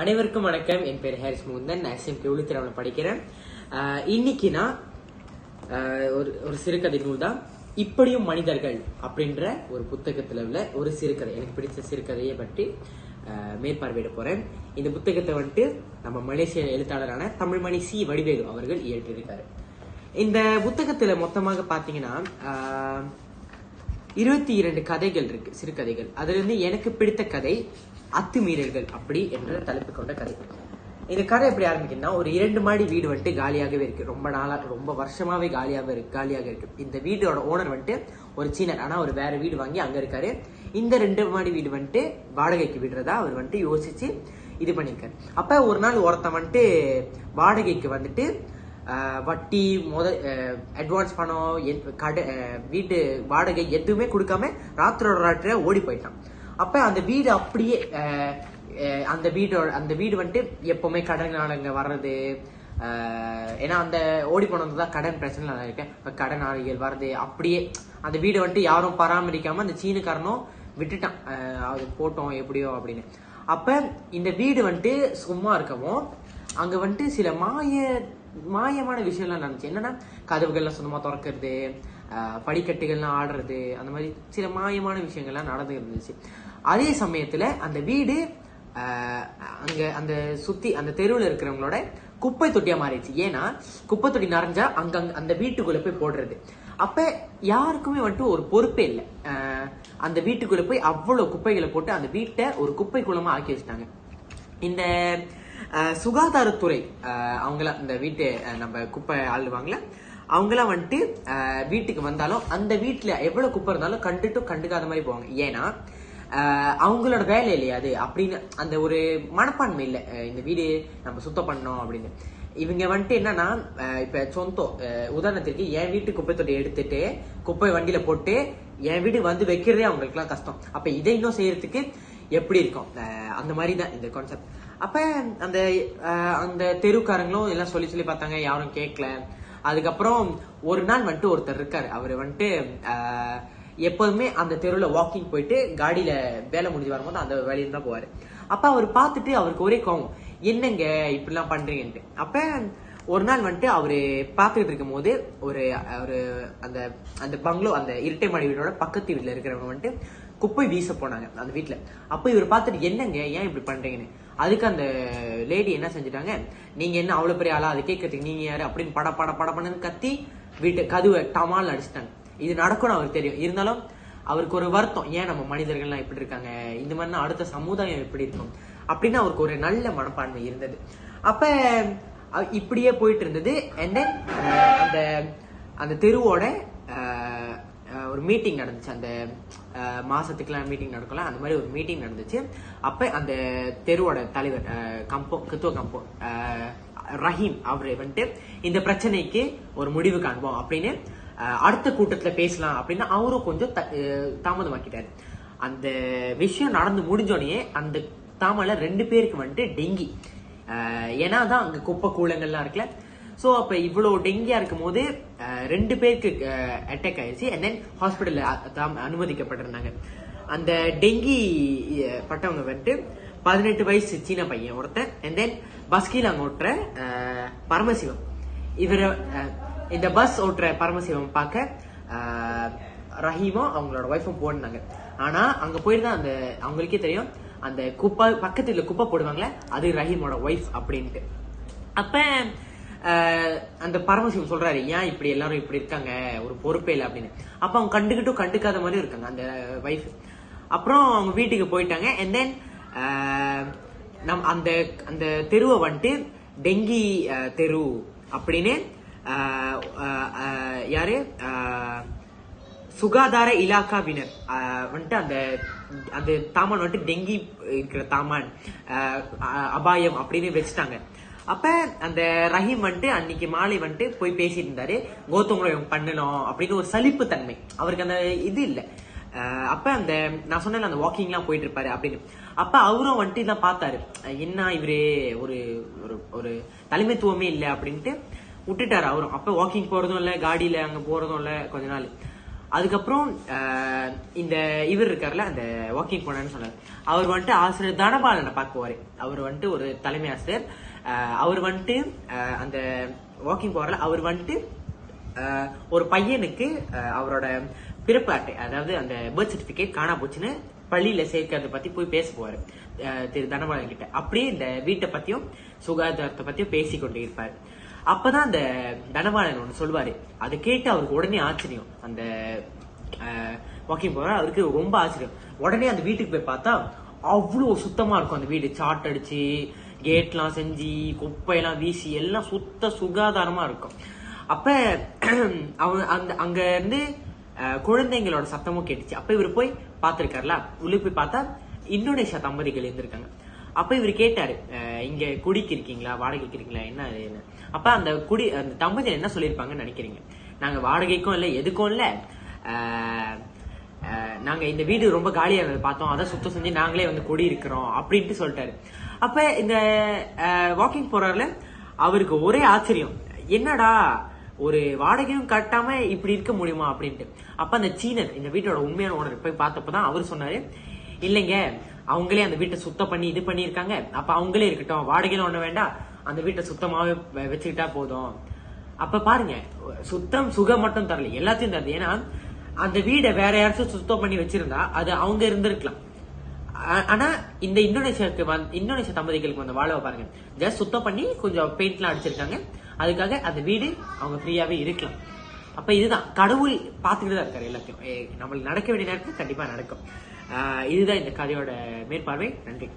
அனைவருக்கும் வணக்கம். என் பேர் ஹாரிஸ் முகுந்தன். நான் எஸ்எம்பி உளுத்திராவில் படிக்கிறேன். இன்னைக்கு நான் ஒரு ஒரு சிறுகதை நூல் தான். இப்படியும் மனிதர்கள் அப்படின்ற ஒரு புத்தகத்தில் உள்ள ஒரு சிறுகதை எனக்கு பிடிச்ச சிறுகதையை பற்றி மேற்பார்வையிட போறேன். இந்த புத்தகத்தை வந்துட்டு நம்ம மலேசிய எழுத்தாளரான தமிழ்மணி சி. வடிவேலு அவர்கள் இயற்றியிருக்காரு. இந்த புத்தகத்தில் மொத்தமாக பார்த்தீங்கன்னா இருபத்தி இரண்டு கதைகள் இருக்கு சிறுகதைகள் அதுல இருந்து எனக்கு பிடித்த கதை அத்துமீறல்கள் அப்படி என்ற தலைப்பு கொண்ட கதை. இந்த கதை எப்படி ஆரம்பிக்குதுன்னா ஒரு இரண்டு மாடி வீடு வந்துட்டு காலியாகவே இருக்கு. ரொம்ப நாளா ரொம்ப வருஷமாவே காலியாகவே இருக்கு காலியாக இருக்கு. இந்த வீடோட ஓனர் வந்துட்டு ஒரு சீனர். ஆனா அவர் வேற வீடு வாங்கி அங்க இருக்காரு. இந்த ரெண்டு மாடி வீடு வந்துட்டு வாடகைக்கு விடுறதா அவர் வந்துட்டு யோசிச்சு இது பண்ணியிருக்காரு. அப்ப ஒரு நாள் ஒருத்தன் வந்துட்டு வாடகைக்கு வந்துட்டு வட்டி முத அட்வான்ஸ் பணம் கடை வீட்டு வாடகை எதுவுமே கொடுக்காம ராத்திரோட ராத்திரியா ஓடி போயிட்டான். அப்ப அந்த வீடு அப்படியே அந்த வீடோட அந்த வீடு வந்துட்டு எப்பவுமே கடன் ஆளுங்க வர்றது ஏன்னா அந்த ஓடி போனது தான் கடன் பிரச்சனை இருக்கு இப்போ கடன் ஆளுகள் வர்றது அப்படியே அந்த வீடு வந்துட்டு யாரும் பராமரிக்காம அந்த சீனுக்காரனும் விட்டுட்டான். அது போட்டோம் எப்படியோ அப்படின்னு. அப்ப இந்த வீடு வந்துட்டு சும்மா இருக்கவும் அங்க வந்துட்டு சில மாய மாயமான விஷயம்லாம் நடந்துச்சு. என்னன்னா கதவுகள்லாம் சொந்தமா திறக்கிறது படிக்கட்டுகள்லாம் ஆடுறது அந்த மாதிரி சில மாயமான விஷயங்கள்லாம் நடந்து இருந்துச்சு. அதே சமயத்துல அந்த வீடு அங்கே அங்க அந்த சுத்தி அந்த தெருவில் இருக்கிறவங்களோட குப்பை தொட்டியா மாறிடுச்சு. ஏன்னா குப்பை தொட்டி நிறைஞ்சா அங்க அந்த வீட்டுக்குள்ள போய் போடுறது. அப்ப யாருக்குமே வந்துட்டு ஒரு பொறுப்பே இல்லை. அந்த வீட்டுக்குள்ள போய் அவ்வளவு குப்பைகளை போட்டு அந்த வீட்டை ஒரு குப்பை குளமா ஆக்கி வச்சிட்டாங்க. இந்த சுகாதாரத்துறை அஹ், அவங்களாம் இந்த வீட்டு நம்ம குப்பை ஆளுவாங்கள அவங்களாம் வந்துட்டு அஹ், வீட்டுக்கு வந்தாலும் அந்த வீட்டுல எவ்வளவு குப்பை இருந்தாலும் கண்டுட்டும் கண்டுக்காத மாதிரி போவாங்க. ஏன்னா அஹ், அவங்களோட வேலை இல்லையா அது? அப்படின்னு அந்த ஒரு மனப்பான்மை இல்லை. இந்த வீடு நம்ம சுத்தம் பண்ணோம் அப்படின்னு. இவங்க வந்துட்டு என்னன்னா அஹ், இப்ப சொந்தம் உதாரணத்திற்கு உதாரணத்துக்கு என் வீட்டு குப்பை தொட்டி எடுத்துட்டு குப்பை வண்டியில போட்டு என் வீடு வந்து வைக்கிறதே அவங்களுக்குலாம் கஷ்டம். அப்ப இதை இன்னும் செய்யறதுக்கு எப்படி இருக்கும்? அஹ் அந்த மாதிரி தான் இந்த கான்செப்ட் அப்ப அந்த அந்த தெருக்காரங்களும் எல்லாம் சொல்லி சொல்லி பார்த்தாங்க யாரும் கேட்கல அதுக்கப்புறம் ஒரு நாள் வந்துட்டு ஒருத்தர் இருக்காரு. அவர் வந்துட்டு எப்போதுமே அந்த தெருவில் வாக்கிங் போயிட்டு காடியில வேலை முடிஞ்சு வரும்போது அந்த வேலையில தான் போவார். அப்ப அவர் பார்த்துட்டு அவருக்கு ஒரே கோவம் என்னங்க இப்படிலாம் பண்றீங்கன்ட்டு? அப்ப ஒரு நாள் வந்துட்டு அவரு பார்த்துக்கிட்டு இருக்கும் போது ஒரு ஒரு அந்த அந்த பங்களோ அந்த இரட்டை மாடி வீடோட பக்கத்து வீட்டில் இருக்கிறவங்க வந்துட்டு குப்பை வீச போனாங்க அந்த வீட்டில் அப்போ இவர் பார்த்துட்டு என்னங்க ஏன் இப்படி பண்ணுறீங்கன்னு அதுக்கு அந்த லேடி என்ன செஞ்சுட்டாங்க நீங்கள் என்ன அவ்வளோ பெரிய ஆளா? அது கேட்கறதுக்கு நீங்கள் யார்? அப்படின்னு பட பட பட பண்ணு கத்தி வீட்டு கதுவை டமால் அடிச்சிட்டாங்க. இது நடக்கும்னு அவருக்கு தெரியும். இருந்தாலும் அவருக்கு ஒரு வருத்தம். ஏன் நம்ம மனிதர்கள்லாம் இப்படி இருக்காங்க? இந்த மாதிரினா அடுத்த சமுதாயம் எப்படி இருக்கும்? அப்படின்னு அவருக்கு ஒரு நல்ல மனப்பான்மை இருந்தது. அப்போ இப்படியே போயிட்டு இருந்தது. அண்ட் தென் அந்த அந்த தெருவோட ஒரு மீட்டிங் நடந்துச்சு. அந்த மாதத்துக்குலாம் மாசத்துக்குலாம் மீட்டிங் நடக்கலாம் அந்த மாதிரி ஒரு மீட்டிங் நடந்துச்சு. அப்ப அந்த தெருவோட தலைவர் கம்போ கித்துவ கம்போ ரஹீம் அவர் வந்துட்டு இந்த பிரச்சனைக்கு ஒரு முடிவு காண்போம் அப்படின்னு அடுத்த கூட்டத்துல பேசலாம் அப்படின்னு அவரும் கொஞ்சம் த- தாமதமாக்கிட்டாரு. அந்த விஷயம் நடந்து முடிஞ்சோடனே அந்த தாமல ரெண்டு பேருக்கு வந்துட்டு டெங்கி. ஏன்னா தான் அங்க குப்பை கூலங்கள்லாம் இருக்குல்ல ஸோ அப்போ இவ்வளோ டெங்கியாக இருக்கும் போது ரெண்டு பேருக்கு அட்டாக் ஆயிடுச்சு அண்ட் தென் ஹாஸ்பிட்டலில் அனுமதிக்கப்பட்டிருந்தாங்க. அந்த டெங்கி பட்டவங்க வந்துட்டு பதினெட்டு வயசு சீன பையன் ஒருத்தன். அண்ட் தென் பஸ்கில் அங்கே ஓட்டுற பரமசிவம். இவர் இந்த பஸ் ஓட்டுற பரமசிவம் பார்க்க ரஹீமும் அவங்களோட ஒய்ஃபும் போனாங்க ஆனால் அங்கே போயிருந்தா அந்த அவங்களுக்கே தெரியும் அந்த குப்பை பக்கத்தில் குப்பை போடுவாங்களே அது ரஹீமோட ஒய்ஃப் அப்படின்ட்டு. அப்போ அந்த பரமசிவம் சொல்றாரு ஏன் இப்படி எல்லாரும் இப்படி இருக்காங்க? ஒரு பொறுப்பே இல்லை அப்படின்னு. அப்ப அவங்க கண்டுகிட்டும் கண்டுக்காத மாதிரி இருக்காங்க அந்த வைஃப் அப்புறம் அவங்க வீட்டுக்கு போயிட்டாங்க. அண்ட் தென் நம் அந்த அந்த தெருவை வந்துட்டு டெங்கி தெரு அப்படின்னு யாரு? சுகாதார இலாக்காவினர் வந்துட்டு அந்த அந்த தாமான் வந்துட்டு டெங்கி இருக்கிற தாமான் அபாயம் அப்படின்னு வச்சுட்டாங்க. அப்ப அந்த ரஹீம் வந்துட்டு அன்னைக்கு மாலை வந்துட்டு போய் பேசிட்டு இருந்தாரு கோத்தவங்களை பண்ணணும் அப்படின்னு ஒரு சலிப்பு தன்மை அவருக்கு அந்த இது இல்ல. அப்ப அந்த நான் சொன்னேன்ல அந்த வாக்கிங்லாம் போயிட்டு இருப்பாரு அப்படின்னு. அப்ப அவரும் வந்துட்டு இதான் பார்த்தாரு. என்ன இவரு ஒரு ஒரு ஒரு தலைமைத்துவமே இல்லை அப்படின்ட்டு விட்டுட்டாரு அவரும். அப்ப வாக்கிங் போறதும் இல்ல காடியில அங்க போறதும் இல்ல கொஞ்ச நாள். அதுக்கப்புறம் இந்த இவர் இருக்கார்ல அந்த வாக்கிங் போனான்னு சொன்னார். அவர் வந்துட்டு ஆசிரியர் தனபாலனை பார்க்குவாரு அவர் வந்துட்டு ஒரு தலைமை ஆசிரியர். அவர் வந்துட்டு அந்த வாக்கிங் போறல அவர் வந்துட்டு ஒரு பையனுக்கு அவரோட பிறப்பு அட்டை அதாவது அந்த பர்த் சர்டிபிகேட் காணா போச்சுன்னு பள்ளியில சேர்க்கறத பத்தி போய் பேச போவாரு திரு தனபாலன் கிட்ட. அப்படியே இந்த வீட்டை பத்தியும் சுகாதாரத்தை பத்தியும் பேசி கொண்டு இருப்பாரு. அப்பதான் அந்த தனபாலன் ஒன்று சொல்வாரு அதை கேட்டு அவருக்கு உடனே ஆச்சரியம். அந்த வாக்கிங் போற அவருக்கு ரொம்ப ஆச்சரியம். உடனே அந்த வீட்டுக்கு போய் பார்த்தா அவ்வளோ சுத்தமா இருக்கும் அந்த வீடு. சாட் அடிச்சு கேட்லாம் செஞ்சு குப்பையெல்லாம் வீசி எல்லாம் சுத்த சுகாதாரமா இருக்கும். அப்ப அவன் அந்த அங்க இருந்து குழந்தைங்களோட சத்தமும் கேட்டுச்சு. அப்ப இவர் போய் பார்த்திருக்காருல உள்ள போய் பார்த்தா இந்தோனேஷியா தம்பதிகள் இருந்திருக்காங்க. அப்ப இவர் கேட்டாரு இங்கே இங்க குடிக்கு இருக்கீங்களா? வாடகைக்கு இருக்கீங்களா? என்ன என்ன? அப்ப அந்த குடி அந்த தம்பதிகள் என்ன சொல்லியிருப்பாங்கன்னு நினைக்கிறீங்க? நாங்க வாடகைக்கும் இல்ல எதுக்கும் இல்ல. நாங்க இந்த வீடு ரொம்ப காலியா இருந்தது பார்த்தோம். அதை சுத்தம் செஞ்சு நாங்களே வந்து குடி இருக்கிறோம் அப்படின்ட்டு சொல்லிட்டாரு. அப்ப இந்த வாக்கிங் போறாருல அவருக்கு ஒரே ஆச்சரியம். என்னடா ஒரு வாடகையும் கட்டாம இப்படி இருக்க முடியுமா அப்படின்ட்டு. அப்ப அந்த சீனர் இந்த வீட்டோட உண்மையான ஓனர் போய் பார்த்தப்பதான் அவர் சொன்னாரு இல்லைங்க அவங்களே அந்த வீட்டை சுத்தம் பண்ணி இது பண்ணியிருக்காங்க. அப்ப அவங்களே இருக்கட்டும். வாடகையில ஒண்ணு வேண்டாம். அந்த வீட்டை சுத்தமாவே வ- வச்சுக்கிட்டா போதும். அப்ப பாருங்க சுத்தம் சுகம் மட்டும் தரல. எல்லாத்தையும் தருது ஏன்னா அந்த வீடை வேற யாராச்சும் சுத்தம் பண்ணி வச்சிருந்தா அது அவங்க இருந்திருக்கலாம். ஆனா இந்த இந்தோனேஷியாவுக்கு வந்து இந்தோனேஷியா தம்பதிகளுக்கு வந்து வாழவை பாருங்க. ஜஸ்ட் சுத்தம் பண்ணி கொஞ்சம் பெயிண்ட்லாம் அடிச்சிருக்காங்க. அதுக்காக அந்த வீடு அவங்க ஃப்ரீயாவே இருக்கலாம். அப்ப இதுதான். கடவுள் பார்த்துக்கிட்டு தான் இருக்காரு எல்லாத்தையும். ஏ, நம்மளுக்கு நடக்க வேண்டிய நேரத்தில் கண்டிப்பா நடக்கும். இதுதான் இந்த கதையோட மேற்பார்வை. நன்றி.